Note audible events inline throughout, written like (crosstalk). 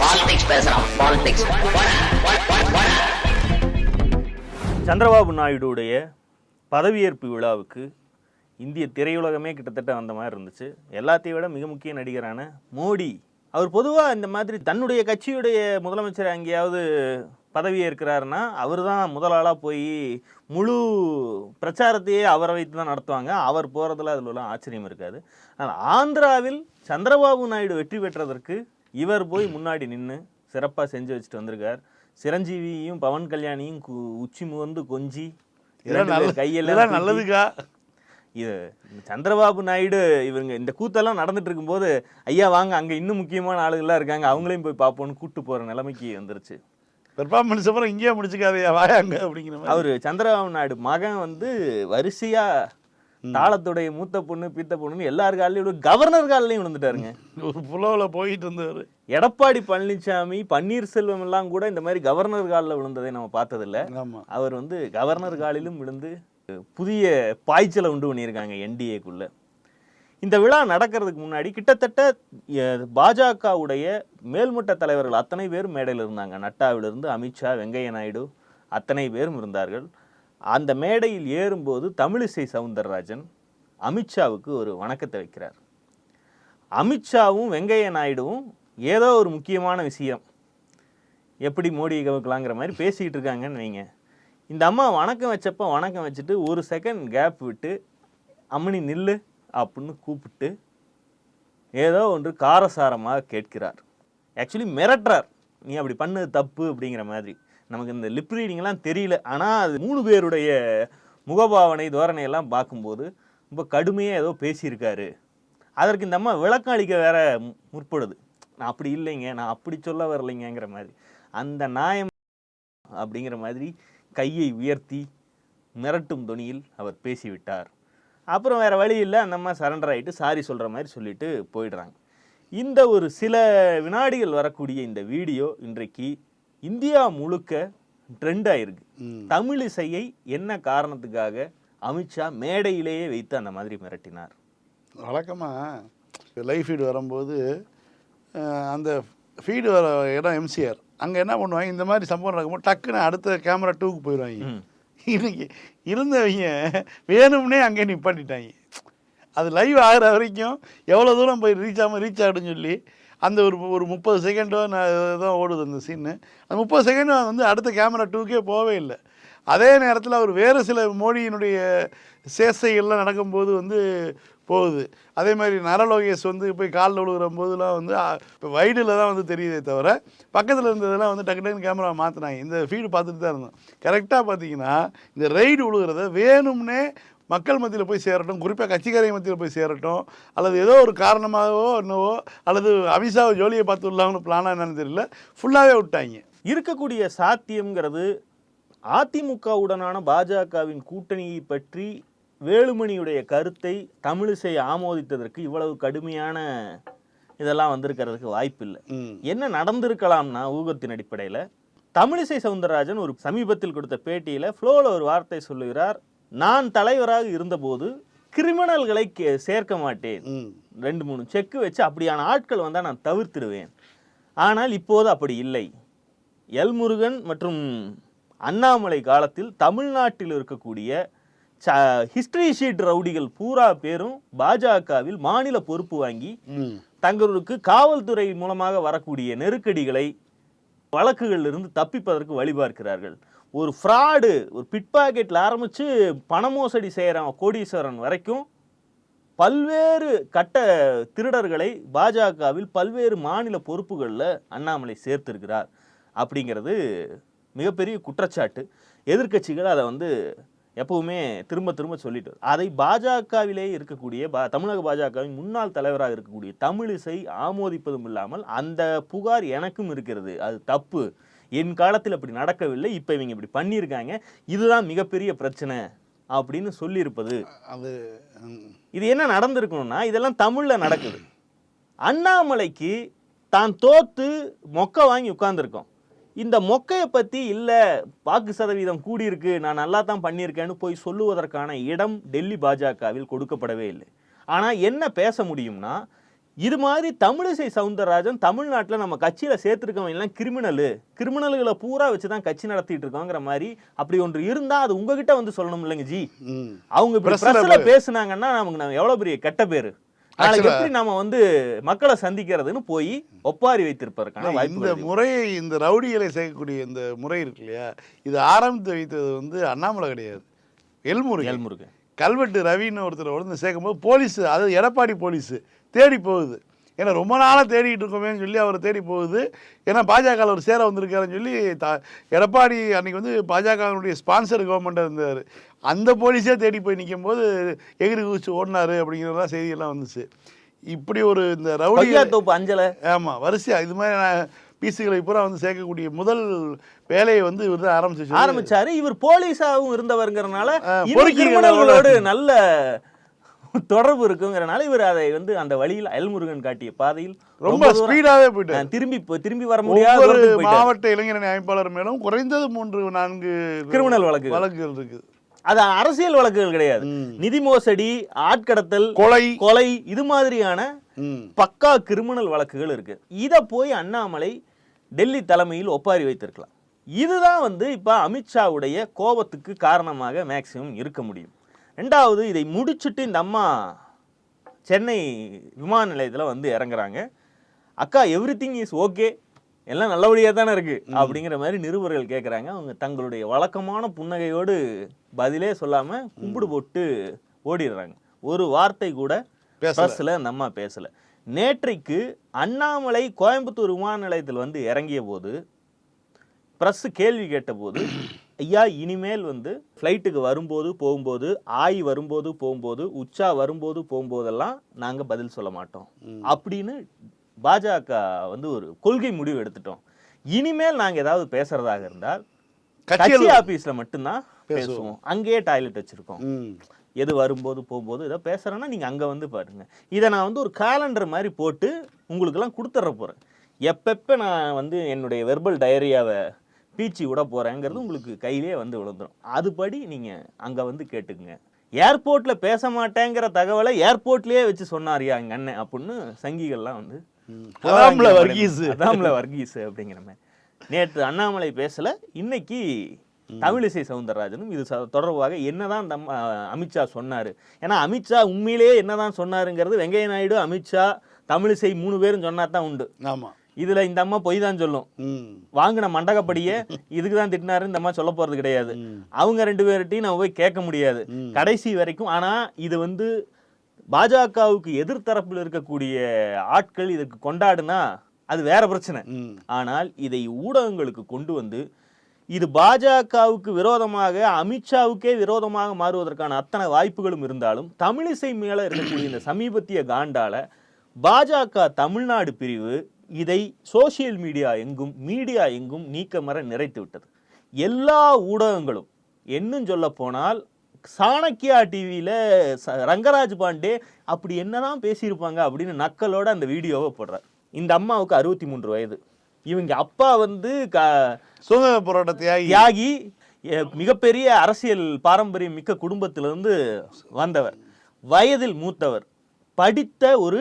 Politics பேசுறான் politics Chandrababu நாயுடுடைய பதவியேற்பு விழாவுக்கு இந்திய திரையுலகமே கிட்டத்தட்ட வந்த மாதிரி இருந்துச்சு. எல்லாத்தையும் விட மிக முக்கிய நடிகரான மோடி. அவர் பொதுவாக இந்த மாதிரி தன்னுடைய கட்சியுடைய முதலமைச்சர் எங்கேயாவது பதவியேற்கிறாருன்னா அவர் தான் முதலாளாக போய் முழு பிரச்சாரத்தையே அவரை வைத்து தான் நடத்துவாங்க. அவர் போகிறதுல அதில் உள்ள ஆச்சரியம் இருக்காது. ஆனால் ஆந்திராவில் சந்திரபாபு நாயுடு வெற்றி பெற்றதற்கு இவர் போய் முன்னாடி நின்று சிறப்பாக செஞ்சு வச்சுட்டு வந்திருக்கார். சிரஞ்சீவியும் பவன் கல்யாணியும் உச்சி முகந்து கொஞ்சி கையெல்லாம் நல்லதுக்கா? இது சந்திரபாபு நாயுடு இவங்க இந்த கூத்தெல்லாம் நடந்துட்டு இருக்கும்போது ஐயா வாங்க அங்க இன்னும் முக்கியமான ஆளுகள்லாம் இருக்காங்க அவங்களையும் போய் பார்ப்போம்னு கூட்டு போற நிலைமைக்கு வந்துருச்சு. பெர்ஃபார்மன்ஸ் அப்புறம் இங்கேயே முடிச்சுக்காதையா வாயாங்க அப்படிங்கிற அவரு சந்திரபாபு நாயுடு மகன் வந்து வரிசையா தாளத்துடைய மூத்த பொண்ணு பீத்த பொண்ணுன்னு எல்லார் காலையும் விழு- கவர்னர் காலிலையும் விழுந்துட்டாருங்க. ஒரு புலவில் போயிட்டு இருந்தவர் எடப்பாடி பழனிசாமி பன்னீர்செல்வம் எல்லாம் கூட இந்த மாதிரி கவர்னர் காலில் விழுந்ததை நம்ம பார்த்ததில்ல. அவர் வந்து கவர்னர் காலிலும் விழுந்து புதிய பாய்ச்சலை உண்டு பண்ணியிருக்காங்க என்டிஏக்குள்ள இந்த விழா நடக்கிறதுக்கு முன்னாடி கிட்டத்தட்ட பாஜகவுடைய மேல்மட்ட தலைவர்கள் அத்தனை பேரும் மேடையில் இருந்தாங்க. நட்டாவிலிருந்து அமித்ஷா வெங்கைய நாயுடு அத்தனை பேரும் இருந்தார்கள். அந்த மேடையில் ஏறும்போது தமிழிசை சவுந்தரராஜன் அமித்ஷாவுக்கு ஒரு வணக்கத்தை வைக்கிறார். அமித்ஷாவும் வெங்கைய நாயுடுவும் ஏதோ ஒரு முக்கியமான விஷயம். எப்படி மோடியை கவுக்கலாங்கிற மாதிரி பேசிக்கிட்டு இருக்காங்கன்னு வைங்க. இந்த அம்மா வணக்கம் வச்சப்போ வணக்கம் வச்சுட்டு ஒரு செகண்ட் கேப் விட்டு அம்மனி நில்லு அப்படின்னு கூப்பிட்டு ஏதோ ஒன்று காரசாரமாக கேட்கிறார். ஆக்சுவலி மிரட்டுறார். நீ அப்படி பண்ணது தப்பு அப்படிங்கிற மாதிரி. நமக்கு இந்த லிப் ரீடிங்லாம் தெரியல. ஆனால் அது மூணு பேருடைய முகபாவனை தோரணையெல்லாம் பார்க்கும்போது ரொம்ப கடுமையாக ஏதோ பேசியிருக்காரு. அதற்கு இந்த அம்மா விளக்கம் அளிக்க வேற மு- முற்படுது. நான் அப்படி இல்லைங்க நான் அப்படி சொல்ல வரலைங்கங்கிற மாதிரி. அந்த நியாயம் அப்படிங்கிற மாதிரி கையை உயர்த்தி மிரட்டும் துணியில் அவர் பேசிவிட்டார். அப்புறம் வேறு வழி இல்லை அந்த அம்மா சரண்டர் ஆகிட்டு சாரி சொல்கிற மாதிரி சொல்லிட்டு போயிடுறாங்க. இந்த ஒரு சில வினாடிகள் வரக்கூடிய இந்த வீடியோ இன்றைக்கு இந்தியா முழுக்க ட்ரெண்ட் ஆயிருக்கு. தமிழ் இசையை என்ன காரணத்துக்காக அமித்ஷா மேடையிலேயே வைத்து அந்த மாதிரி மிரட்டினார்? வழக்கமாக லைவ் ஃபீடு வரும்போது அந்த ஃபீடு வர இடம் எம்சிஆர் அங்கே என்ன பண்ணுவாங்க? இந்த மாதிரி சம்பவம் நடக்கும்போது டக்குன்னு அடுத்த கேமரா டூக்கு போயிடுவாங்க. இன்னைக்கு இருந்தவங்க வேணும்னே அங்கே நிப்பாட்டிட்டாங்க. அது லைவ் ஆகிற வரைக்கும் எவ்வளோ தூரம் போய் ரீச் ஆகாமல் ரீச் ஆகிடுன்னு சொல்லி அந்த ஒரு ஒரு முப்பது செகண்டோ தான் ஓடுது அந்த சீனு அந்த முப்பது செகண்ட் வந்து அடுத்த கேமரா டூக்கே போகவே இல்லை. அதே நேரத்தில் அவர் வேறு சில மோடியினுடைய சேசைகள்லாம் நடக்கும்போது வந்து போகுது. அதே மாதிரி நரலோகேஷ் வந்து போய் காலில் விழுகிற போதெல்லாம் வந்து இப்போ வைடில் தான் வந்து தெரியுதே தவிர பக்கத்தில் இருந்ததெல்லாம் வந்து டக்கு டக்குன்னு கேமரா மாற்றினாங்க இந்த ஃபீடு பார்த்துட்டு தான் இருந்தோம். கரெக்டாக பார்த்தீங்கன்னா இந்த ரைடு விழுகிறத வேணும்னே மக்கள் மத்தியில் போய் சேரட்டும் குறிப்பாக கட்சிக்காரங்க மத்தியில் போய் சேரட்டும் அல்லது ஏதோ ஒரு காரணமாகவோ என்னவோ அல்லது அமித்ஷாவை ஜோலியை பார்த்து விடலாம்னு பிளானாக என்னன்னு தெரியல ஃபுல்லாகவே விட்டாங்க. இருக்கக்கூடிய சாத்தியம்ங்கிறது அதிமுகவுடனான பாஜகவின் கூட்டணியை பற்றி வேலுமணியுடைய கருத்தை தமிழிசை ஆமோதித்ததற்கு இவ்வளவு கடுமையான இதெல்லாம் வந்திருக்கிறதுக்கு வாய்ப்பில்லை. என்ன நடந்திருக்கலாம்னா ஊகத்தின் அடிப்படையில் தமிழிசை சவுந்தரராஜன் ஒரு சமீபத்தில் கொடுத்த பேட்டியில் ஃப்ளோவில் ஒரு வார்த்தை சொல்லுகிறார் நான் தலைவராக இருந்தபோது கிரிமினல்களை சேர்க்க மாட்டேன். ரெண்டு மூணு செக்கு வச்சு அப்படியான ஆட்கள் வந்தால் நான் தவிர்த்திடுவேன் ஆனால் இப்போது அப்படி இல்லை. எல் முருகன் மற்றும் அண்ணாமலை காலத்தில் தமிழ்நாட்டில் இருக்கக்கூடிய ஹிஸ்டரி ஷீட் ரவுடிகள் பூரா பேரும் பாஜகவில் மாநில பொறுப்பு வாங்கி தங்களுக்கு காவல்துறை மூலமாக வரக்கூடிய நெருக்கடிகளை வழக்குகளில் இருந்து தப்பிப்பதற்கு வழிபார்க்கிறார்கள். ஒரு ஃப்ராடு ஒரு பிட் பாக்கெட்டில் ஆரம்பித்து பண மோசடி செய்கிறவன் கோடீஸ்வரன் வரைக்கும் பல்வேறு கட்ட திருடர்களை பாஜகவில் பல்வேறு மாநில பொறுப்புகளில் அண்ணாமலை சேர்த்திருக்கிறார் அப்படிங்கிறது மிகப்பெரிய குற்றச்சாட்டு. எதிர்க்கட்சிகள் அதை வந்து எப்பவுமே திரும்ப திரும்ப சொல்லிட்டு அதை பாஜகவிலே இருக்கக்கூடிய பா தமிழக பாஜகவின் முன்னாள் தலைவராக இருக்கக்கூடிய தமிழிசை ஆமோதிப்பதும் இல்லாமல் அந்த புகார் எனக்கும் இருக்கிறது. அது தப்பு. என் காலத்தில் அப்படி நடக்கவில்லை இப்போ இவங்க இப்படி பண்ணியிருக்காங்க இதுதான் மிகப்பெரிய பிரச்சனை அப்படின்னு சொல்லியிருப்பது. அது இது என்ன நடந்திருக்கணும்னா இதெல்லாம் தமிழ்ல நடக்குது. அண்ணாமலைக்கு தான் தோத்து மொக்க வாங்கி உட்கார்ந்துருக்கோம். இந்த மொக்கையை பத்தி இல்ல வாக்கு சதவீதம் கூடியிருக்கு நான் நல்லா தான் பண்ணியிருக்கேன்னு போய் சொல்லுவதற்கான இடம் டெல்லி பாஜகவில் கொடுக்கப்படவே இல்லை. ஆனா என்ன பேச முடியும்னா இது மாதிரி தமிழிசை சவுந்தரராஜன் தமிழ்நாட்டுல நம்ம கட்சியில சேர்த்திருக்கவங்க எல்லாம் கிரிமினலு. கிரிமினல்களை பூரா வச்சு தான் கட்சி நடத்திட்டு இருக்கோங்கிற மாதிரி அப்படி ஒன்று இருந்தா அது உங்ககிட்ட வந்து சொல்லணும் இல்லைங்க ஜி. அவங்க இப்படி Press ல பிரஸ்ல பேசுனாங்கன்னா நமக்கு நம்ம எவ்வளவு பெரிய கெட்ட பேரு? நாளைக்கு எப்படி நம்ம வந்து மக்களை சந்திக்கிறதுன்னு போய் ஒப்பாரி வைத்திருப்பதற்கான இந்த முறையை இந்த ரவுடிகளை சேர்க்கக்கூடிய இந்த முறை இருக்கு இல்லையா? இது ஆரம்பித்து வைத்தது வந்து அண்ணாமலை கிடையாது. எல்முருகன். எல்முருகன். கல்வெட்டு ரவின்னு ஒருத்தர் உடனே சேர்க்கும்போது போலீஸ் அதாவது எடப்பாடி போலீஸ். தேடி போகுது. ஏன்னா ரொம்ப நாளாக தேடிட்டு இருக்கோமேன்னு சொல்லி அவர் தேடி போகுது. ஏன்னா பாஜக அவர் சேர வந்திருக்காருன்னு சொல்லி த எடப்பாடி அன்னைக்கு வந்து பாஜகவினுடைய ஸ்பான்சர் கவர்மெண்ட்டாக இருந்தார். அந்த போலீஸே தேடி போய் நிற்கும் போது எகிரி குதிச்சு ஓடினாரு அப்படிங்கிறதெல்லாம் செய்தியெல்லாம் வந்துச்சு. இப்படி ஒரு இந்த ரவுடி பையாத்தோப்பு அஞ்சலை? ஆமாம் வரிசையா. இது மாதிரி நான் பீஸுகளை பூரா வந்து சேர்க்கக்கூடிய முதல் வேலையை வந்து இவர் தான் ஆரம்பிச்சு ஆரம்பிச்சாரு. இவர் போலீஸாவும் இருந்தவர்ங்கிறனால கிரிமினல்களோடு நல்ல தொடர்பு இருக்குங்கிறனால இவர் அதை வந்து அந்த வழியில் அயல்முருகன் காட்டிய பாதையில் ரொம்ப ஸ்பீடாகவே ஆ, போயிட்டார். திரும்பி திரும்பி வர முடியாத போயிட்டாரு. மாவட்ட இளைஞரணி அமைப்பாளர் மேலும் குறைந்தது மூன்று நான்கு கிரிமினல் வழக்குகள். வழக்குகள் இருக்குது அது அரசியல் வழக்குகள் கிடையாது. நிதி மோசடி ஆட்கடத்தல் கொலை. கொலை இது மாதிரியான. பக்கா கிரிமினல் வழக்குகள் இருக்கு. இதை போய் அண்ணாமலை டெல்லி தலைமையில் ஒப்பாரி வைத்திருக்கலாம். இதுதான் வந்து இப்போ அமித்ஷாவுடைய கோபத்துக்கு காரணமாக மேக்சிமம் இருக்க முடியும். ரெண்டாவது இதை முடிச்சுட்டு இந்த அம்மா சென்னை விமான நிலையத்தில் வந்து இறங்குறாங்க. அக்கா எவ்ரி திங் இஸ் ஓகே எல்லாம் நல்லபடியாக தானே இருக்கு. அப்படிங்கிற மாதிரி நிருபர்கள் கேட்குறாங்க அவங்க தங்களுடைய வழக்கமான புன்னகையோடு பதிலே சொல்லாமல் கும்பிடு போட்டு ஓடிடுறாங்க. ஒரு வார்த்தை கூட அந்த அம்மா பேசலை. நேற்றைக்கு அண்ணாமலை கோயம்புத்தூர் விமான நிலையத்தில் வந்து இறங்கிய போது ப்ரெஸ் கேள்வி கேட்டபோது ஐயா இனிமேல் வந்து ஃப்ளைட்டுக்கு வரும்போது போகும்போது ஆய் வரும்போது போகும்போது உச்சா வரும்போது போகும்போதெல்லாம் நாங்கள் பதில் சொல்ல மாட்டோம். அப்படின்னு பாஜக வந்து ஒரு கொள்கை முடிவு எடுத்துட்டோம். இனிமேல் நாங்கள் ஏதாவது பேசுறதாக இருந்தால் கட்சி ஆபீஸ்ல மட்டும்தான் பேசுவோம். அங்கேயே டாய்லெட் வச்சிருக்கோம். எது வரும்போது போகும்போது ஏதோ பேசுகிறேன்னா நீங்கள் அங்கே வந்து பாருங்க. இதை நான் வந்து ஒரு காலண்டர் மாதிரி போட்டு உங்களுக்கெல்லாம் கொடுத்துட்ற போகிறேன் எப்பப்போ நான் வந்து என்னுடைய வெர்பல் டயரியாவை பீச்சி விட போகிறேங்கிறது உங்களுக்கு கையிலே வந்து விழுந்துடும் அதுபடி நீங்கள் அங்கே வந்து கேட்டுக்குங்க. ஏர்போர்ட்டில் பேச மாட்டேங்கிற தகவலை ஏர்போர்ட்லேயே வச்சு சொன்னாரியா எங்கள் அண்ணன் அப்படின்னு சங்கிகள்லாம் வந்து அதாம்ல வர்கீஸ். அதாம்ல வர்கீஸ் அப்படிங்கிற மாதிரி. நேற்று அண்ணாமலை பேசல இன்னைக்கு தமிழிசை சவுந்தரராஜனும் இது தொடர்பாக என்னதான் தம் அமித்ஷா சொன்னாரு. ஏன்னா அமித்ஷா உண்மையிலேயே என்னதான் சொன்னாருங்கிறது வெங்கைய நாயுடு அமித்ஷா தமிழிசை மூணு பேரும் சொன்னா தான் உண்டு. ஆமா. இதுல இந்த அம்மா பொய் தான் சொல்லும். வாங்கின மண்டகப்படியே இதுக்கு தான் திட்டினாரு இந்த அம்மா சொல்ல போறது கிடையாது. அவங்க ரெண்டு பேர்கிட்டையும் நம்ம போய் கேட்க முடியாது. கடைசி வரைக்கும் ஆனா இது வந்து பாஜகவுக்கு எதிர்த்தரப்பில் இருக்கக்கூடிய ஆட்கள் இதற்கு கொண்டாடுனா அது வேற பிரச்சனை. ஆனால் இதை ஊடகங்களுக்கு கொண்டு வந்து இது பாஜகவுக்கு விரோதமாக அமித்ஷாவுக்கே விரோதமாக மாறுவதற்கான அத்தனை வாய்ப்புகளும் இருந்தாலும் தமிழிசை மேல இருக்கக்கூடிய இந்த சமீபத்திய காண்டால பாஜக தமிழ்நாடு பிரிவு இதை சோசியல் மீடியா எங்கும் மீடியா எங்கும் நீக்கமர நிறைத்து விட்டது எல்லா ஊடகங்களும் என்னும் சொல்ல போனால் சாணக்கியா டிவியில ரங்கராஜ் பாண்டே அப்படி என்னதான் பேசியிருப்பாங்க அப்படின்னு நக்கலோட அந்த வீடியோவை போடுறார். இந்த அம்மாவுக்கு அறுபத்தி மூன்று வயது. இவங்க அப்பா வந்து க சுதந்திர போராட்ட தியாகி. தியாகி மிகப்பெரிய அரசியல் பாரம்பரியம் மிக்க குடும்பத்திலிருந்து வந்தவர். வயதில் மூத்தவர். படித்த ஒரு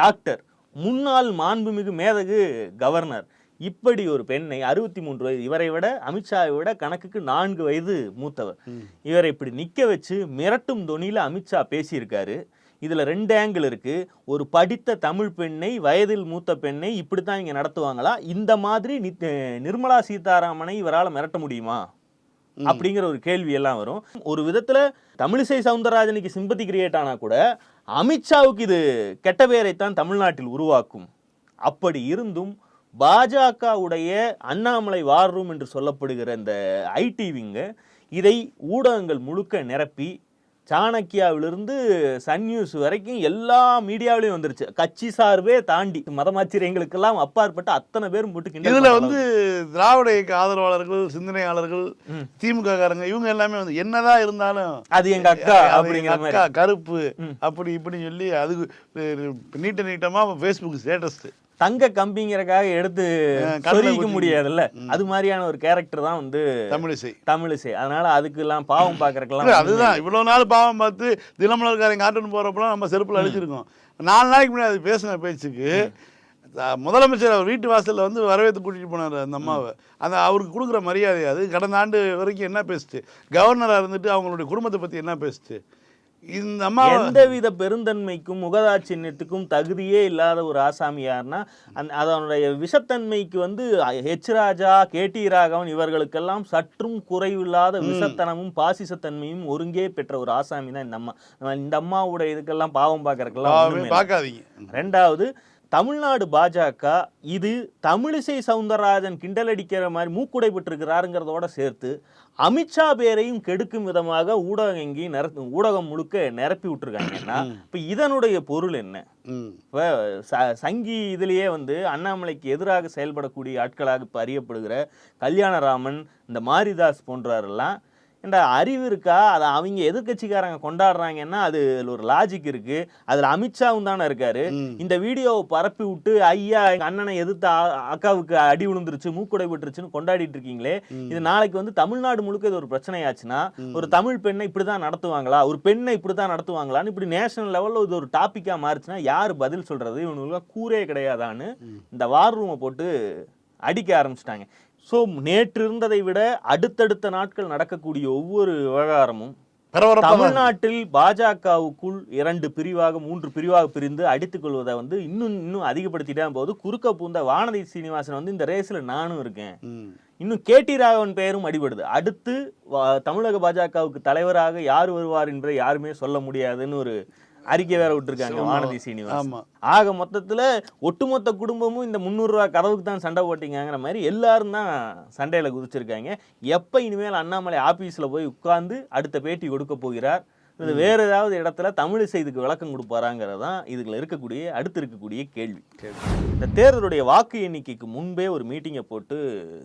டாக்டர் முன்னாள் மாண்புமிகு மேதகு கவர்னர். இப்படி ஒரு பெண்ணை அறுபத்தி மூன்று வயது இவரை விட அமித்ஷாவை விட கணக்குக்கு நான்கு வயது மூத்தவர். இவரை இப்படி நிக்க வச்சு மிரட்டும் தொனியில அமித்ஷா பேசியிருக்காரு. இதுல ரெண்டு ஆங்கிள் இருக்கு. ஒரு படித்த தமிழ் பெண்ணை வயதில் மூத்த பெண்ணை இப்படித்தான் இங்க நடத்துவாங்களா? இந்த மாதிரி நித்- நிர்மலா சீதாராமனை இவரால மிரட்ட முடியுமா? அப்படிங்கிற ஒரு கேள்வி எல்லாம் வரும். ஒரு விதத்துல தமிழிசை சவுந்தரராஜனுக்கு சிம்பத்தி கிரியேட் ஆனா கூட அமித்ஷாவுக்கு இது கெட்ட பெயரைத்தான் தமிழ்நாட்டில் உருவாக்கும். அப்படி இருந்தும் பாஜகவுடைய அண்ணாமலை வார் ரூம் என்று சொல்லப்படுகிற இந்த ஐடி விங்க இதை ஊடகங்கள் முழுக்க நிரப்பி சாணக்கியாவிலிருந்து சன் நியூஸ் வரைக்கும் எல்லா மீடியாவிலையும் வந்துருச்சு. கட்சி சார்பே தாண்டி மதமாச்சிரியங்களுக்கெல்லாம் அப்பாற்பட்ட அத்தனை பேரும் போட்டு இதுல வந்து திராவிட இயக்க ஆதரவாளர்கள் சிந்தனையாளர்கள் திமுக காரங்க இவங்க எல்லாமே வந்து என்னதான் இருந்தாலும் அது எங்க அக்கா அப்படிங்கிற அக்கா கருப்பு அப்படி இப்படி சொல்லி அது நீட்ட நீட்டமா ஃபேஸ்புக் ஸ்டேட்டஸ் தங்க கம்பிங்கிறக்காக எடுத்து சொருகிக்க முடியாதுல்ல? அது மாதிரியான ஒரு கேரக்டர் தான் வந்து தமிழிசை. தமிழிசை. அதனால அதுக்கெல்லாம் பாவம் இல்ல, பாக்குறதுக்கெல்லாம் அதுதான். இவ்வளோ நாள் பாவம் பார்த்து தினமலர்காரன் காட்டுன்னு போகிறப்பலாம் நம்ம செருப்பில் அடிச்சிருக்கோம் நாலு நாளைக்கு முன்னாடி அது பேசின பேச்சுக்கு முதலமைச்சர் அவர் வீட்டு வாசலில் வந்து வரவேற்று கூட்டிகிட்டு போனார் அந்த அம்மாவை. அந்த அவருக்கு கொடுக்குற மரியாதை அது. கடந்த ஆண்டு வரைக்கும் என்ன பேசுச்சு? கவர்னராக இருந்துட்டு அவங்களுடைய குடும்பத்தை பற்றி என்ன பேசுச்சு? இந்த அம்மா எந்தவித பெருந்தன்மைக்கும் முகதாட்சியத்துக்கும் தகுதியே இல்லாத ஒரு ஆசாமி யாருன்னா அந்த அதனுடைய விஷத்தன்மைக்கு வந்து ஹெச் ராஜா கேடி ராகவன் இவர்களுக்கெல்லாம் சற்றும் குறைவில்லாத விஷத்தனமும் பாசிசத்தன்மையும் ஒருங்கே பெற்ற ஒரு ஆசாமி தான் இந்த அம்மா. இந்த அம்மாவோட இதுக்கெல்லாம் பாவம் இல்ல. பார்க்காதீங்க. ரெண்டாவது தமிழ்நாடு பாஜக இது தமிழிசை சவுந்தரராஜன் கிண்டல் அடிக்கிற மாதிரி மூக்குடை பெற்றிருக்கிறாருங்கிறதோட சேர்த்து அமித்ஷா பேரையும் கெடுக்கும் விதமாக ஊடகம் எங்கேயும் நிர ஊடகம் முழுக்க நிரப்பி விட்டுருக்காங்கன்னா இப்போ இதனுடைய பொருள் என்ன? இப்போ ச சங்கி இதுலேயே வந்து அண்ணாமலைக்கு எதிராக செயல்படக்கூடிய ஆட்களாக இப்போ அறியப்படுகிற கல்யாணராமன் இந்த மாரிதாஸ் போன்றவரெல்லாம் ஏண்டா அறிவு இருக்கா? அதை அவங்க எதிர்க்கட்சிக்காரங்க கொண்டாடுறாங்கன்னா அது ஒரு லாஜிக் இருக்கு. அதுல அமித்ஷாவும் தானே இருக்காரு. இந்த வீடியோவை பரப்பி விட்டு ஐயா எங்க அண்ணனை எதிர்த்து அக்காவுக்கு அடி விழுந்துருச்சு மூக்குடை விட்டுருச்சுன்னு கொண்டாடிட்டு இருக்கீங்களே. இது நாளைக்கு வந்து தமிழ்நாடு முழுக்க இது ஒரு பிரச்சனையாச்சுன்னா ஒரு தமிழ் பெண்ணை இப்படிதான் நடத்துவாங்களா? ஒரு பெண்ணை இப்படிதான் நடத்துவாங்களான்னு இப்படி நேஷனல் லெவல்ல இது ஒரு டாபிக்கா மாறுச்சுன்னா யார் பதில் சொல்றது? இவனுக்கு கூரே கிடையாதான்னு இந்த வார் ரூமை போட்டு அடிக்க ஆரம்பிச்சிட்டாங்க. ஸோ நேற்று இருந்ததை விட அடுத்தடுத்த நாட்கள் நடக்கக்கூடிய ஒவ்வொரு விவகாரமும் தமிழ்நாட்டில் பாஜகவுக்குள் இரண்டு பிரிவாக மூன்று பிரிவாக பிரிந்து அடித்துக் கொள்வதை வந்து இன்னும் இன்னும் அதிகப்படுத்திட்டே போது குறுக்க பூந்த வானதி சீனிவாசன் வந்து இந்த ரேஸ்ல நானும் இருக்கேன். இன்னும் கேடி ராகவன் பெயரும் அடிபடுது. அடுத்து தமிழக பாஜகவுக்கு தலைவராக யார் வருவார் என்பதை யாருமே சொல்ல முடியாதுன்னு ஒரு அறிக்கை வேற விட்டுருக்காங்க வானதி ஆமா. ஆக மொத்தத்துல ஒட்டுமொத்த குடும்பமும் இந்த முந்நூறு ரூபாய் கதவுக்கு தான் சண்டை போட்டீங்கங்கிற மாதிரி எல்லாரும் தான் சண்டையில குதிச்சிருக்காங்க. எப்ப இனிமேல் அண்ணாமலை ஆபீஸ்ல போய் உட்கார்ந்து அடுத்த பேட்டி கொடுக்க போகிறார்? இது வேற ஏதாவது இடத்துல தமிழிசை இதுக்கு விளக்கம் கொடுப்பாராங்கிறது தான் இதுல இருக்கக்கூடிய அடுத்து இருக்கக்கூடிய கேள்வி. இந்த தேர்தலுடைய வாக்கு எண்ணிக்கைக்கு முன்பே ஒரு மீட்டிங்கை போட்டு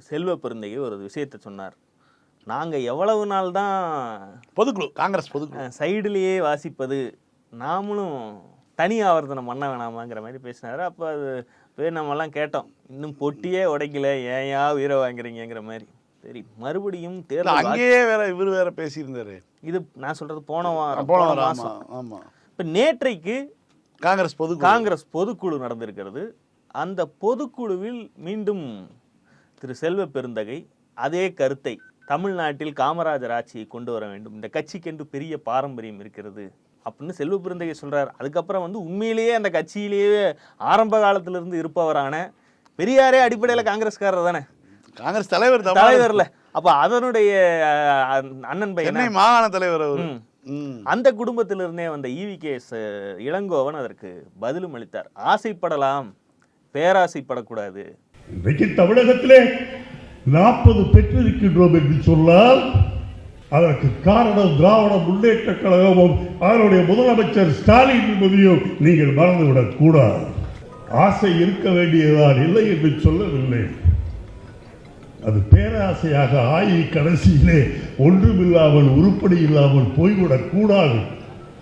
செல்வ பெருந்தையை ஒரு விஷயத்தை சொன்னார். நாங்க எவ்வளவு நாள் தான் பொதுக்குழு காங்கிரஸ் பொதுக்குழு. சைடுலேயே வாசிப்பது நாமளும் தனி ஆவர்த்தனம் பண்ண வேணாமாங்கிற மாதிரி பேசினாரு. அப்போ அது போய் நம்மலாம் கேட்டோம். இன்னும் பொட்டியே உடைக்கல. ஏன்யா உயிரை வாங்குறீங்கங்கிற மாதிரி. சரி மறுபடியும் தேர்தல் அங்கேயே வேற இவர் வேற பேசியிருந்தாரு. இது நான் சொல்றது போன வாரம் போன வாரம், ஆமா மாசம் ஆமா. இப்போ நேற்றைக்கு காங்கிரஸ் பொதுக்குழு. காங்கிரஸ் பொதுக்குழு நடந்திருக்கிறது. அந்த பொதுக்குழுவில் மீண்டும் திரு செல்வ பெருந்தகை அதே கருத்தை தமிழ்நாட்டில் காமராஜர் ஆட்சியை கொண்டு வர வேண்டும். இந்த கட்சிக்கென்று பெரிய பாரம்பரியம் இருக்கிறது. அப்படின்னு செல்வ பெருந்தகை சொல்றார். அதுக்கப்புறம் வந்து உண்மையிலேயே அந்த கட்சியிலேயே ஆரம்ப காலத்துல இருந்து இருப்பவரான பெரியாரே அடிப்படையில் காங்கிரஸ்காரர் தானே? காங்கிரஸ் தலைவர் தலைவர்ல. அப்ப அதனுடைய அண்ணன் பையன்? மாகாண தலைவர். அந்த குடும்பத்திலிருந்தே வந்த ஈவி கேஸ் இளங்கோவன் அதற்கு பதிலும் அளித்தார். ஆசைப்படலாம் பேராசைப்படக்கூடாது. இன்றைக்கு தமிழகத்திலே நாற்பது பெற்றிருக்கின்றோம் என்று சொன்னால் அதற்கு காரணம் திராவிட முன்னேற்ற கழகமும் அதனுடைய முதலமைச்சர் ஸ்டாலின் என்பதையும் நீங்கள் மறந்துவிடக் கூடாது. ஆசை இருக்க வேண்டியதுதான் இல்லை என்று சொல்லவில்லை. அது பேராசையாக ஆகி கடைசியிலே ஒன்றுமில்லாமல் உருப்படி இல்லாமல் போய்விடக் கூடாது.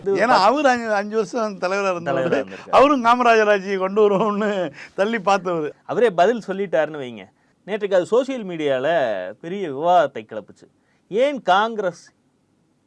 ஏன்னா அவர் அஞ்சு அஞ்சு வருஷம் தலைவராக இருந்திருக்காரு. அவரும் காமராஜர் ஆட்சியை கொண்டு வருவோம்னு தள்ளி பார்த்தவர். அவரே பதில் சொல்லிட்டாருன்னு வைங்க. நேற்றுக்கு அது சோஷியல் மீடியாவில் பெரிய விவாதத்தை கிளப்புச்சு. ஏன் காங்கிரஸ்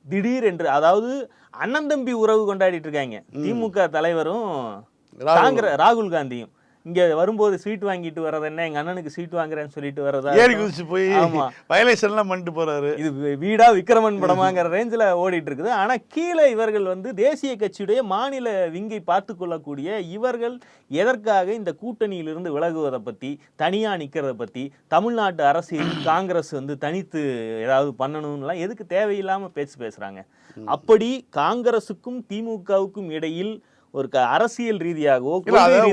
திடீர் என்று அதாவது அண்ணன் தம்பி உறவு கொண்டாடிட்டு இருக்காங்க. திமுக தலைவரும். காங்கிரஸ் ராகுல் காந்தியும். இங்க வரும்போது சீட் வாங்கிட்டு வர்றது என்ன? எங்க அண்ணனுக்கு சீட் வாங்குறேன்னு சொல்லிட்டு வர்றதா ஏறி. குதிச்சு போய் ஆமா. வயலேஷன்லாம் பண்ணிட்டு போறாரு. இது வீ- வீடா விக்ரமன் படமாங்கிற ரேஞ்சில் ஓடிட்டு இருக்குது ஆனா கீழே இவர்கள் வந்து தேசிய கட்சியுடைய மாநில விங்கை பார்த்து கொள்ளக்கூடிய இவர்கள் எதற்காக இந்த கூட்டணியிலிருந்து விலகுவதை பத்தி தனியா நிக்கிறத பத்தி தமிழ்நாட்டு அரசியல் (coughs) காங்கிரஸ் வந்து தனித்து ஏதாவது பண்ணணும்லாம் எதுக்கு தேவையில்லாம பேச்சு பேசுறாங்க. அப்படி காங்கிரசுக்கும் திமுகவுக்கும் இடையில் ஒரு அரசியல் ரீதியாகவோ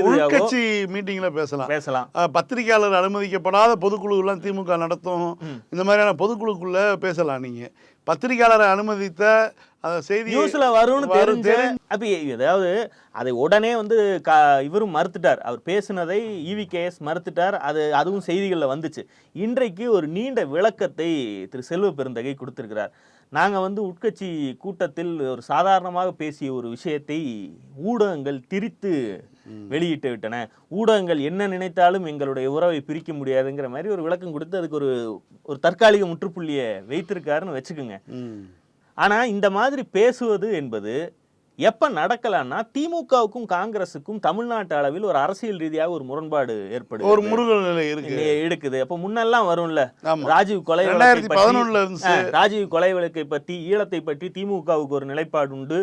உள்கட்சி மீட்டிங்ல பேசலாம். பேசலாம். அஹ், பத்திரிக்கையாளர் அனுமதிக்கப்படாத பொதுக்குழுலாம் திமுக நடத்தும். இந்த மாதிரியான பொதுக்குழுக்குள்ள பேசலாம் நீங்க. பத்திரிக்கையாளரை அனுமதித்த செய்தி நியூஸ்ல வரும்னு தெரிஞ்சு அப்ப ஏதாவது அதை உடனே வந்து க- இவரும் மறுத்துட்டார். அவர் பேசினதை இவிகேஎஸ் மறுத்துட்டார். அது அதுவும் செய்திகளில் வந்துச்சு. இன்றைக்கு ஒரு நீண்ட விளக்கத்தை திரு செல்வ பெருந்தகை கொடுத்திருக்கிறார். நாங்க வந்து உட்கட்சி கூட்டத்தில் ஒரு சாதாரணமாக பேசிய ஒரு விஷயத்தை ஊடகங்கள் திரித்து வெளியிட்டு விட்டன. ஊடகங்கள் என்ன நினைத்தாலும் எங்களுடைய உறவை பிரிக்க முடியாதுங்கிற மாதிரி ஒரு விளக்கம் கொடுத்து அதுக்கு ஒரு ஒரு தற்காலிக முற்றுப்புள்ளியை வைத்திருக்காருன்னு வச்சுக்கோங்க. ம். ஆனா இந்த மாதிரி பேசுவது என்பது எப்ப நடக்கலாம்னா திமுகவுக்கும் காங்கிரஸுக்கும் தமிழ்நாட்டு அளவில் ஒரு அரசியல் ரீதியாக ஒரு முரண்பாடு ஏற்படுது. ஒரு முருகல் நிலை இருக்கு. எடுக்குது. அப்ப முன்னெல்லாம் வரும்ல. ராஜீவ் கொலை ராஜீவ் கொலை வழக்கை பற்றி ஈழத்தை பற்றி திமுகவுக்கு ஒரு நிலைப்பாடு உண்டு.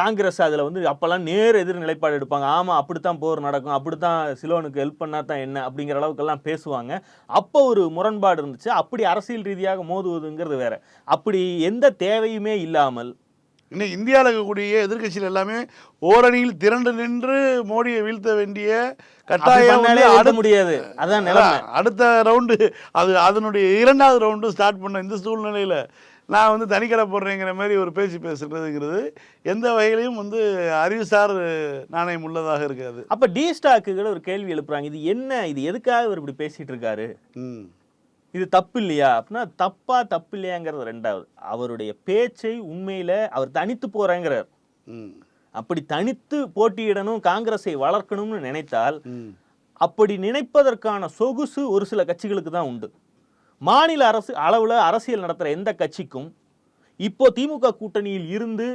காங்கிரஸ் அதுல வந்து அப்பெல்லாம் நேர் எதிர் நிலைப்பாடு எடுப்பாங்க. ஆமா அப்படித்தான் போர் நடக்கும். அப்படித்தான் சிலோனுக்கு ஹெல்ப் பண்ணா தான் என்ன அப்படிங்கிற அளவுக்கெல்லாம் பேசுவாங்க. அப்போ ஒரு முரண்பாடு இருந்துச்சு. அப்படி அரசியல் ரீதியாக மோதுவதுங்கிறது வேற. அப்படி எந்த தேவையுமே இல்லாமல் இன்னைக்கு இந்தியாவில் இருக்கக்கூடிய எதிர்க்கட்சிகள் எல்லாமே ஓரணியில் திரண்டு நின்று மோடியை வீழ்த்த வேண்டிய கட்டாயம் அடுத்த- முடியாது. அதான் அடுத்த ரவுண்டு அது அதனுடைய இரண்டாவது ரவுண்டு ஸ்டார்ட் பண்ண இந்த சூழ்நிலையில நான் வந்து தனிக்கடை போடுறேங்கிற மாதிரி ஒரு பேச்சு பேசுறதுங்கிறது எந்த வகையிலையும் வந்து அறிவுசார் நாணயம் உள்ளதாக இருக்காது. அப்ப டி ஸ்டாக்குகள் ஒரு கேள்வி எழுப்புறாங்க. இது என்ன? இது எதுக்காக இவர் இப்படி பேசிட்டு இருக்காரு? ம். இது தப்பு இல்லையா அப்படின்னா தப்பா தப்பு இல்லையாங்கிறது ரெண்டாவது. அவருடைய பேச்சை உண்மையில அவர் தனித்து போறேங்கிறார். அப்படி தனித்து போட்டியிடணும் காங்கிரஸை வளர்க்கணும்னு நினைத்தால் அப்படி நினைப்பதற்கான சொகுசு ஒரு சில கட்சிகளுக்கு தான் உண்டு. மாநில அரசு அளவில் அரசியல் நடத்துகிற எந்த கட்சிக்கும் இப்போ திமுக கூட்டணியில் இருந்து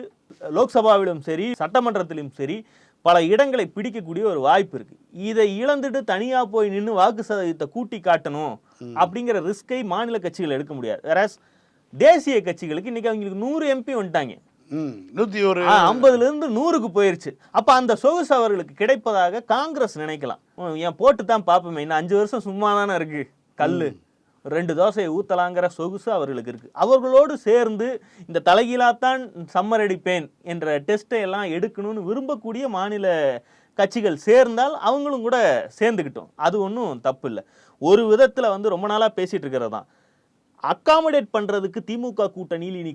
லோக்சபாவிலும் சரி சட்டமன்றத்திலும் சரி பல இடங்களை பிடிக்கக்கூடிய ஒரு வாய்ப்பு இருக்கு. இதை இழந்துட்டு தனியா போய் நின்று வாக்கு சதவீதத்தை கூட்டி காட்டணும் அப்படிங்கிற ரிஸ்கை மாநில கட்சிகள் எடுக்க முடியாது. வேற தேசிய கட்சிகளுக்கு இன்னைக்கு அவங்களுக்கு நூறு எம்பி வந்துட்டாங்க. நூற்றி ஒரு ஆ, 50 ல இருந்து நூறுக்கு போயிருச்சு. அப்ப அந்த சொகுசு அவர்களுக்கு கிடைப்பதாக காங்கிரஸ் நினைக்கலாம். ஏன் போட்டு தான் பார்ப்போமே இன்னும் அஞ்சு வருஷம் சும்மா தானே இருக்கு கல்லு. ரெண்டு தோசையை ஊத்தலாங்கிற சொகுசு அவர்களுக்கு இருக்கு. அவர்களோடு சேர்ந்து இந்த தலைகீழாத்தான் சம்மர் அடிப்பேன் என்ற டெஸ்ட்டை எல்லாம் எடுக்கணும்னு விரும்பக்கூடிய மாநில கட்சிகள் சேர்ந்தால் அவங்களும் கூட சேர்ந்துக்கிட்டோம் அது ஒன்றும் தப்பு இல்லை. ஒரு விதத்துல வந்து ரொம்ப நாளா பேசிட்டு இருக்கிறது தான். அக்காமடேட் பண்றதுக்கு திமுக கூட்டணியில் இனி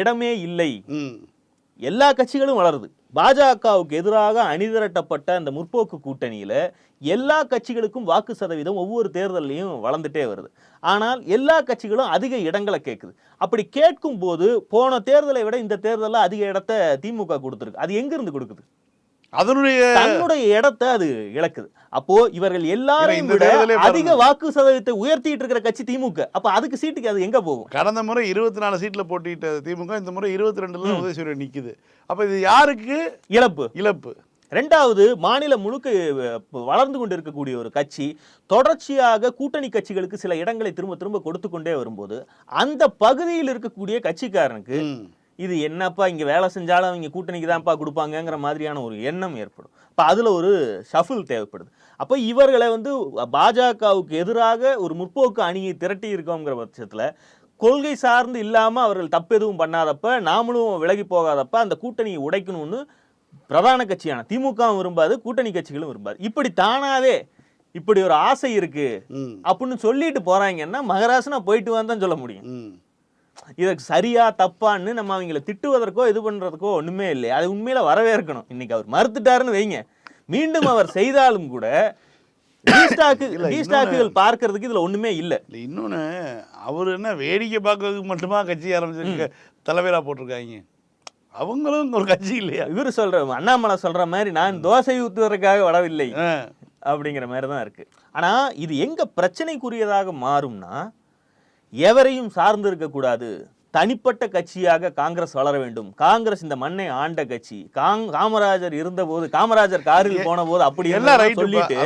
இடமே இல்லை. எல்லா கட்சிகளும் வளருது. பாஜகவுக்கு எதிராக அணிதிரட்டப்பட்ட அந்த முற்போக்கு கூட்டணியில எல்லா கட்சிகளுக்கும் வாக்கு சதவீதம் ஒவ்வொரு தேர்தல்லையும் வளர்ந்துட்டே வருது. ஆனால் எல்லா கட்சிகளும் அதிக இடங்களை கேட்குது. அப்படி கேட்கும் போது போன தேர்தலை விட இந்த தேர்தலில் அதிக இடத்த திமுக கொடுத்துருக்கு. அது எங்கிருந்து கொடுக்குது? அதனுடைய தன்னுடைய இடத்தை அது இழக்குது. அப்போ இவர்கள் எல்லாரையும் விட அதிக வாக்கு சதவீதத்தை உயர்த்திட்டு இருக்கிற கட்சி திமுக. அப்ப அதுக்கு சீட்டுக்கு அது எங்க போகும்? கடந்த முறை இருபத்தி நாலு சீட்டில் போட்டியிட்ட திமுக இந்த முறை இருபத்தி ரெண்டுல உதயசூரியன் நிக்குது. அப்ப இது யாருக்கு? இழப்பு. இழப்பு. ரெண்டாவது மாநிலம் முழுக்க வளர்ந்து கொண்டு இருக்கக்கூடிய ஒரு கட்சி தொடர்ச்சியாக கூட்டணி கட்சிகளுக்கு சில இடங்களை திரும்ப திரும்ப கொடுத்து கொண்டே வரும்போது அந்த பகுதியில் இருக்கக்கூடிய கட்சிக்காரனுக்கு. இது என்னப்பா இங்க வேலை செஞ்சாலும் அவங்க கூட்டணிக்கு தான்ப்பா கொடுப்பாங்கங்கிற மாதிரியான ஒரு எண்ணம் ஏற்படும். அப்ப அதுல ஒரு ஷஃபில் தேவைப்படுது. அப்ப இவர்களை வந்து பாஜகவுக்கு எதிராக ஒரு முற்போக்கு அணியை திரட்டி இருக்கோங்கிற பட்சத்துல கொள்கை சார்ந்து இல்லாம அவர்கள் தப்பு எதுவும் பண்ணாதப்ப நாமளும் விலகி போகாதப்ப அந்த கூட்டணியை உடைக்கணும்னு பிரதான கட்சியான திமுகவும் விரும்பாது கூட்டணி கட்சிகளும் விரும்பாது. இப்படி தானாவே இப்படி ஒரு ஆசை இருக்கு அப்படின்னு சொல்லிட்டு போறாங்கன்னா மகராசனா போயிட்டு வந்தான் சொல்ல முடியும். இதற்கு சரியா தப்பான்னு நம்ம அவங்கள திட்டுவதற்கோ இது பண்றதுக்கோ ஒண்ணுமே இல்லை. அது உண்மையில வரவேற்கணும். இன்னைக்கு அவர் மறுத்துட்டாருன்னு வைங்க. மீண்டும் அவர் செய்தாலும் கூட (coughs) பார்க்கறதுக்கு இதுல ஒண்ணுமே இல்ல. இன்னொன்று அவர் என்ன வேடிக்கை பார்க்கறதுக்கு மட்டுமா கட்சி ஆரம்பிச்சிருக்க தலைவராக போட்டிருக்காங்க? அவங்களும் ஒரு கட்சி இல்லையா? இவர் சொல்ற அண்ணாமலை சொல்ற மாதிரி நான் தோசை ஊத்துவதற்காக வரவில்லை. அப்படிங்கிற மாதிரி தான் இருக்கு. ஆனா இது எங்க பிரச்சனைக்குரியதாக மாறும்னா எவரையும் சார்ந்து இருக்கக்கூடாது தனிப்பட்ட கட்சியாக காங்கிரஸ் வளர வேண்டும். காங்கிரஸ் இந்த மண்ணை ஆண்ட கட்சி. காங் காமராஜர் இருந்தபோது காமராஜர் காரில் போன போது அப்படி எல்லாம் சொல்லிட்டு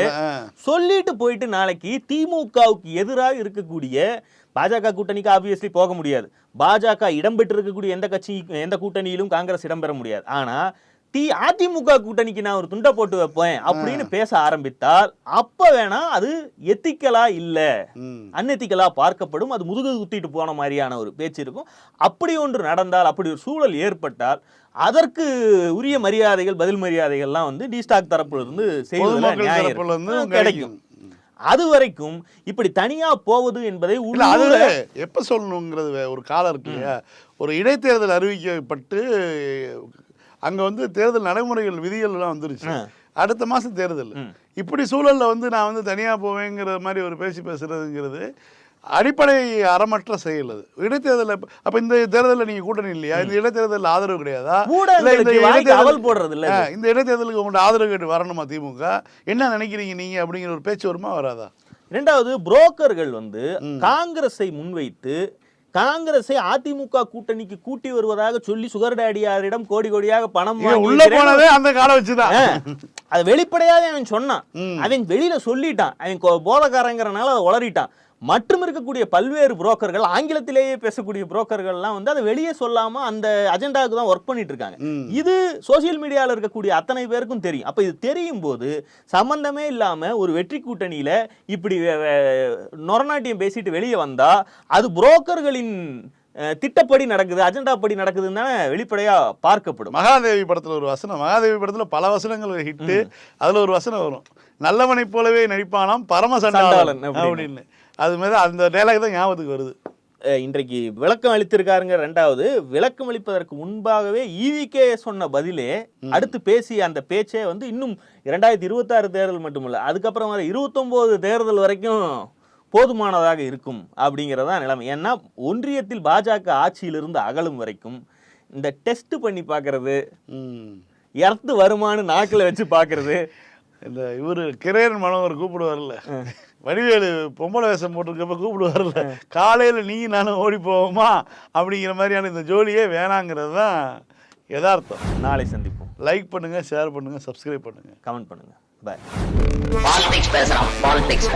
சொல்லிட்டு போயிட்டு நாளைக்கு திமுகவுக்கு எதிராக இருக்கக்கூடிய பாஜக கூட்டணிக்கு ஆப்வியஸ்லி போக முடியாது. பாஜக இடம்பெற்று இருக்கக்கூடிய எந்த கட்சி எந்த கூட்டணியிலும் காங்கிரஸ் இடம்பெற முடியாது. ஆனா தி அதிமுக கூட்டணிக்கு நான் ஒரு துண்டை போட்டு வைப்பேன் அப்படின்னு பேச ஆரம்பித்தால் அப்ப வேணா அது எத்திக்கலா இல்ல? அன்எத்திக்கலா பார்க்கப்படும். அது முதுகு குத்திட்டு போன மாதிரியான ஒரு பேச்சு இருக்கும். அப்படி ஒன்று நடந்தால் அப்படி ஒரு சூழல் ஏற்பட்டால் அதற்கு உரிய மரியாதைகள் பதில் மரியாதைகள்லாம் வந்து டிஸ்டாக் தரப்புல இருந்து செய்வதில். கிடைக்கும். அது வரைக்கும் இப்படி தனியா போவது என்பதை உள்ளூர எப்ப சொல்லணுங்கிறது ஒரு காலம் இருக்கு இல்லையா? ஒரு இடைத்தேர்தல் அறிவிக்கப்பட்டு அங்க வந்து தேர்தல் நடைமுறைகள் விதிகள் எல்லாம் வந்துருச்சு. அடுத்த மாசம் தேர்தல். இப்படி சூழல்ல வந்து நான் வந்து தனியா போவேங்கிற மாதிரி ஒரு பேசி பேசுறதுங்கிறது அடிப்படை அறமற்ற செயல் அது. இடைத்தேர்தலில் அப்போ இந்த தேர்தலில் நீங்கள் கூட்டணி இல்லையா? இந்த இடைத்தேர்தலில் ஆதரவு கிடையாதா? இடைத்தேர்தல் போடுறது இல்ல இந்த இடைத்தேர்தலுக்கு உங்கள்ட்ட ஆதரவு கேட்டு வரணுமா திமுக? என்ன நினைக்கிறீங்க நீங்கள் அப்படிங்கிற ஒரு பேச்சு வருமா வராதா? இரண்டாவது புரோக்கர்கள் வந்து காங்கிரஸை முன்வைத்து காங்கிரஸை அதிமுக கூட்டணிக்கு கூட்டி வருவதாக சொல்லி சுகர் டேடியாரிடம் கோடி கோடியாக பணம் உள்ள போனதே அந்த காலம் வச்சுதான். அது வெளிப்படையாவே அவன் சொன்னான். அவன் வெளியில சொல்லிட்டான். அவன் போதக்காரங்கிறனால அதை உளறிட்டான். மற்றும் இருக்கக்கூடிய பல்வேறு புரோக்கர்கள் ஆங்கிலத்திலேயே பேசக்கூடிய புரோக்கர்கள்லாம் வந்து அதை வெளியே சொல்லாம அந்த அஜெண்டாவுக்கு தான் ஒர்க் பண்ணிட்டு இருக்காங்க. இது சோசியல் மீடியால இருக்கக்கூடிய அத்தனை பேருக்கும் தெரியும். அப்ப இது தெரியும் போது சம்பந்தமே இல்லாம ஒரு வெற்றி கூட்டணியில இப்படி நொரநாட்டியம் பேசிட்டு வெளியே வந்தா அது புரோக்கர்களின் திட்டப்படி நடக்குது அஜெண்டா படி நடக்குதுன்னு தானே வெளிப்படையா பார்க்கப்படும். மகாதேவி படத்துல ஒரு வசனம் மகாதேவி படத்துல பல வசனங்கள் ஹிட்டு அதுல ஒரு வசனம் வரும். நல்லவனைப் போலவே நடிப்பானாம் பரம சண்டாளன் அப்படின்னு. அது மாதிரி அந்த டைலாக் தான் ஞாபகத்துக்கு வருது. இன்றைக்கு விளக்கம் அளித்திருக்காருங்க ரெண்டாவது விளக்கம் அளிப்பதற்கு முன்பாகவே ஈவிகே சொன்ன பதிலே அடுத்து பேசிய அந்த பேச்சே வந்து இன்னும் இரண்டாயிரத்தி இருபத்தாறு தேர்தல் மட்டுமல்ல அதுக்கப்புறம் வர இருபத்தொம்போது தேர்தல் வரைக்கும் போதுமானதாக இருக்கும் அப்படிங்கிறதா நிலைமை. ஏன்னா ஒன்றியத்தில் பாஜக ஆட்சியிலிருந்து அகலும் வரைக்கும் இந்த டெஸ்ட் பண்ணி பார்க்கறது. எர்த்து வருமானு நாக்கில் வச்சு பார்க்கறது. இந்த இவரு கிரேன் மனோகர் கூப்பிடுவார்ல. வடிவேலு பொம்பளை வேஷம் போட்டிருக்கப்ப கூப்பிடுவார்ல. காலையில நீ நானும் ஓடி போவோமா? அப்படிங்கிற மாதிரியான இந்த ஜோலியே வேணாங்கிறது தான் யதார்த்தம். நாளை சந்திப்போம். லைக் பண்ணுங்க ஷேர் பண்ணுங்க சப்ஸ்கிரைப் பண்ணுங்க. கமெண்ட் பண்ணுங்க. பாய் பாலிடிக்ஸ் பேசுறான் பாலிடிக்ஸ்